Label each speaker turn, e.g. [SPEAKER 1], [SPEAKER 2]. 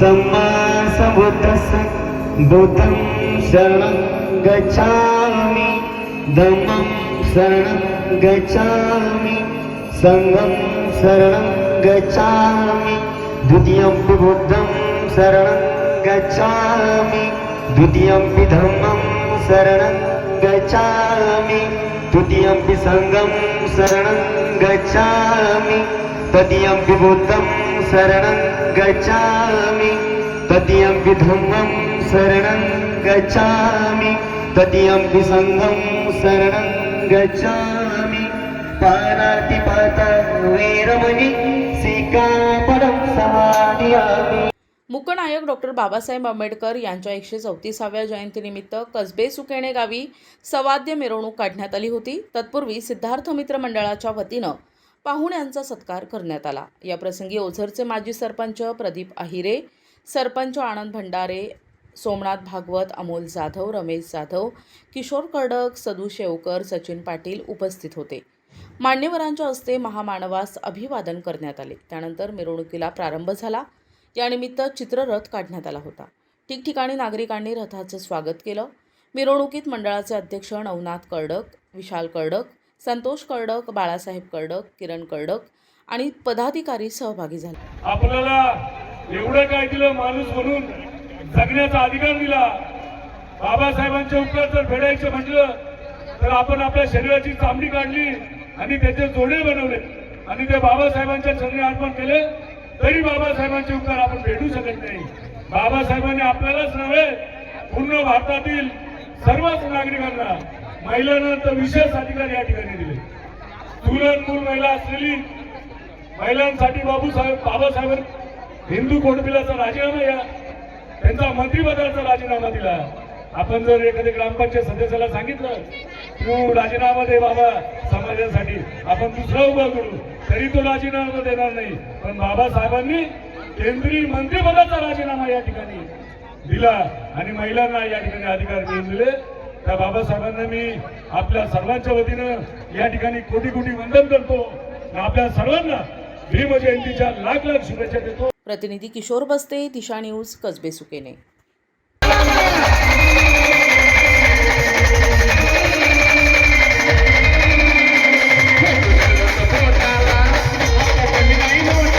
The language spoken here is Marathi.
[SPEAKER 1] सम्मा सम्बुद्धस्स बुद्धं शरणं गच्छामि। धम्मं शरणं गच्छामि। सङ्गं शरणं गच्छामि। द्वितीयं बुद्धं शरणं गच्छामि। द्वितीयं धम्मं शरणं गच्छामि। तृतीयं सङ्गं शरणं गच्छामि। तदीयं बुद्धं शरणं गच्छामि। तदीयं धम्मं शरणं गच्छामि। तदीयं सङ्घं शरणं गच्छामि। पाणातिपात वीरमणि सीकापदं समाधियामि।
[SPEAKER 2] मुकनायक डॉक्टर बाबासाहेब आंबेडकर यांच्या एकशे चौतीसाव्या जयंतीनिमित्त कसबे सुकेणे गावी सवाद्य मिरवणूक काढण्यात आली होती. तत्पूर्वी सिद्धार्थ मित्र मंडळाच्या वतीनं पाहुण्यांचा सत्कार करण्यात आला. या प्रसंगी ओझरचे माजी सरपंच प्रदीप अहिरे सरपंच आनंद भंडारे सोमनाथ भागवत अमोल जाधव रमेश जाधव किशोर कर्डक सदू शेवकर सचिन पाटील उपस्थित होते. मान्यवरांच्या हस्ते महामानवास अभिवादन करण्यात आले. त्यानंतर मिरवणुकीला प्रारंभ झाला. यानिमित्त चित्ररथ काढण्यात आला होता. ठिकठिकाणी नागरिकांनी रथाचं स्वागत केलं. मिरवणुकीत मंडळाचे अध्यक्ष नवनाथ कर्डक विशाल कर्डक संतोष कर्डक बाळासाहेब कर्डक किरण कर्डक आणि पदाधिकारी सहभागी झाले.
[SPEAKER 3] आपल्याला एवढं काय दिलं माणूस म्हणून? जगण्याचा अधिकार दिला. बाबासाहेबांचे उपकार जर फेडायचे म्हटलं तर आपण आपल्या शरीराची चामडी काढली आणि त्याचे जोडे बनवले आणि ते बाबासाहेबांच्या चरणी अर्पण केले तरी बाबासाहेबांचे उपकार आपण फेडू शकत नाही. बाबासाहेबांनी आपल्यालाच नव्हे पूर्ण भारतातील सर्वच नागरिकांना महिलांना तर विशेष अधिकार या ठिकाणी दिले. चुलत मूल महिला असलेली महिलांसाठी बाबूसाहेब बाबासाहेब हिंदू कोडबिलाचा राजीनामा या त्यांचा मंत्रिपदाचा राजीनामा दिला. आपण जर एखाद्या ग्रामपंचायत सदस्याला सांगितलं तू राजीनामा दे बाबा समाजासाठी आपण दुसरा उभा करू तरी तो राजीनामा देणार नाही. पण बाबासाहेबांनी केंद्रीय मंत्रिपदाचा राजीनामा या ठिकाणी दिला आणि महिलांना या ठिकाणी अधिकार मिळून दिले. त्या बाबासाहेबांना मी आपल्या सर्वांच्या वतीनं या ठिकाणी कोटी कोटी वंदन करतो. आपल्या सर्वांना भीमजयंतीच्या लाख लाख शुभेच्छा देतो.
[SPEAKER 2] प्रतिनिधी किशोर बस्ते दिशा न्यूज कसबे सुकेने.